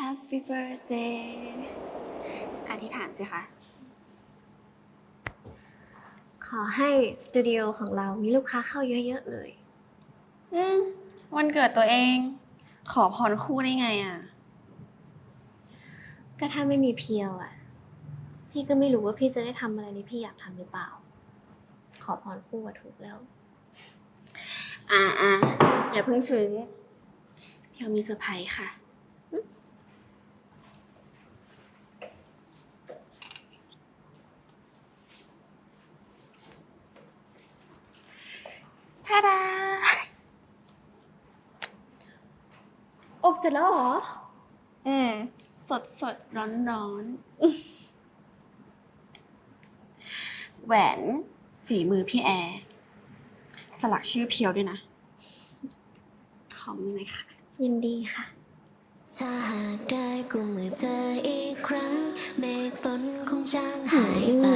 Happy birthday อธิษฐานสิคะ ขอให้สตูดิโอของเรามีลูกค้าเข้าเยอะๆเลย อืม วันเกิดตัวเอง ขอพรคู่ได้ไงอะ ก็ถ้าไม่มีเพียวอะ พี่ก็ไม่รู้ว่าพี่จะได้ทำอะไรที่พี่อยากทำหรือเปล่า ขอพรคู่อะถูกแล้ว อ่าอ่าอย่าเพิ่งซึ้งเพียวมีเซอร์ไพรส์ค่ะาดาอบเสร็จแล้วเหรอ อืม สดสดร้อนร้อนๆแหวนฝีมือพี่แอร์ สลักชื่อเพียวด้วยนะ ขอมือหน่อยค่ะ ยินดีค่ะ ถ้าหากได้กุมมือเธออีกครั้ง เมฆฝนคงจางหายไป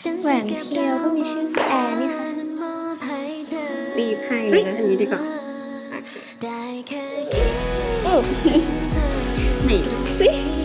ฉัจะแหวนเพียวก็มีชื่อพี่แอร์นี่ค่ะ ให้เลเฮ้ยยนะอันนี้ดีกว่าได้แค่คิดโอ้ถึงเธอไหนดูสิ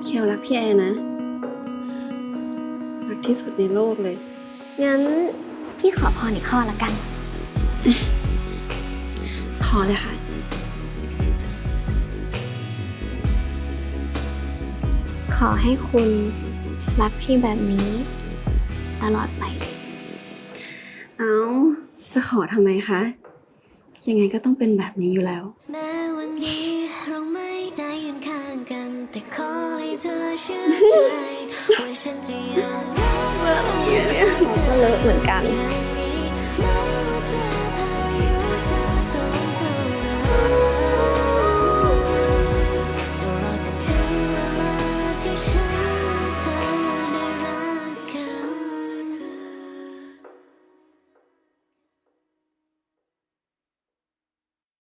เพียวรักพี่แอร์นะ รักที่สุดในโลกเลย งั้นพี่ขอพรอีกข้อละกัน ขอเลยค่ะ ขอให้คุณรักพี่แบบนี้ ตลอดไป เอาจะขอทำไมคะ ยังไงก็ต้องเป็นแบบนี้อยู่แล้ว แม้ กเธอก็เลอะเหมือนกัน